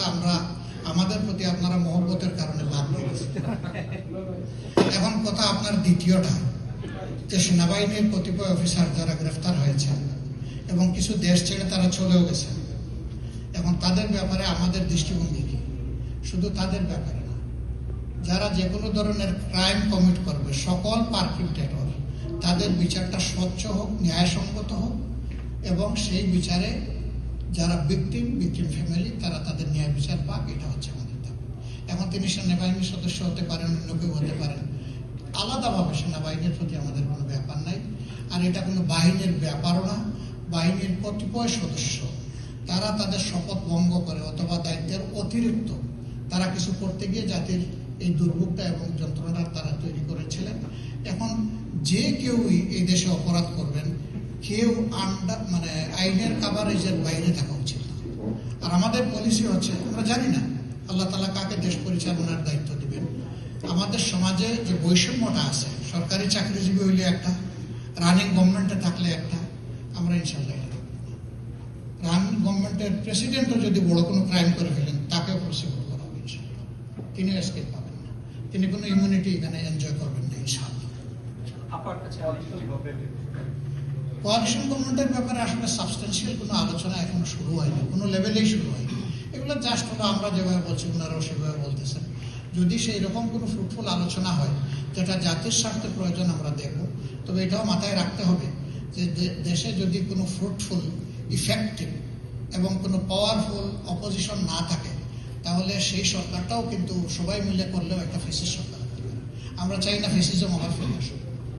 কথা আমরা আমাদের প্রতি আপনারা মহব্বতের কারণে দিয়ে গেছেন। এখন কথা আপনার দ্বিতীয়টা, যে সেনাবাহিনীর কতিপয় অফিসার যারা গ্রেফতার হয়েছেন এবং কিছু দেশ ছেড়ে তারা চলেও গেছেন, এখন তাদের ব্যাপারে আমাদের দৃষ্টিভঙ্গি কি শুধু তাদের ব্যাপারে না, যারা যে কোনো ধরনের ক্রাইম কমিট করবে, সকল পারপিটেটর তাদের বিচারটা স্বচ্ছ হোক, ন্যায়সঙ্গত হোক, এবং সেই বিচারে যারা ভিকটিম ভিকটিম ফ্যামিলি তারা তাদের ন্যায় বিচার পাক, এটা হচ্ছে আমাদের দাবি। এখন তিনি সেনাবাহিনীর সদস্য হতে পারেন অন্য কেউ হতে পারেন। আলাদাভাবে সেনাবাহিনীর প্রতি আমাদের কোনো ব্যাপার নাই। আর এটা কোনো বাহিনীর ব্যাপারও না, বাহিনীর কতিপয় সদস্য, তারা তাদের শপথ ভঙ্গ করে অথবা দায়িত্বের অতিরিক্ত তারা কিছু করতে গিয়ে জাতির এই দুর্ভোগটা এবং যন্ত্রণাটা তারা তৈরি করেছিলেন। এখন যে কেউই এই দেশে অপরাধ করবেন, কেউ আন্ডার মানে আইনের কাভারেজের বাইরে থাকা উচিত আর আমাদের পলিসি হচ্ছে, আমরা জানি না আল্লাহ তালা কাকে দেশ পরিচালনার দায়িত্ব দিবেন। আমাদের সমাজে যে বৈষম্যটা আছে, সরকারি চাকরিজীবী হইলে একটা রানিং গভর্নমেন্টে থাকলে একটা, আমরা ইনশাল্লাহ। রানিং গভর্নমেন্টের প্রেসিডেন্টও যদি বড় কোনো ক্রাইম করে ফেলেন, তাকেও প্রসিকিউট করা হবে তিনিও এসকেপ পাবেন না। তিনি কোনো ইমিউনিটি এখানে এনজয় করবেন না ইনশাল্লাহ কোয়ালিশন গভর্নমেন্টের ব্যাপারে আসলে সাবস্টেন্সিয়াল কোনো আলোচনা এখনও শুরু হয়নি, কোনো লেভেলেই শুরু হয়নি। এগুলো জাস্ট হলো আমরা যেভাবে বলছি ওনারাও সেভাবে বলতেছেন। যদি সেই রকম কোনো ফ্রুটফুল আলোচনা হয়, যেটা জাতির স্বার্থে প্রয়োজন আমরা দেখব। তবে এটাও মাথায় রাখতে হবে যে দেশে যদি কোনো ফ্রুটফুল ইফেক্টিভ এবং কোনো পাওয়ারফুল অপোজিশন না থাকে, তাহলে সেই সরকারটাও কিন্তু সবাই মিলে করলেও একটা ফেসিস সরকার। আমরা চাই না ফেসিজম আবার ফিরে আসুক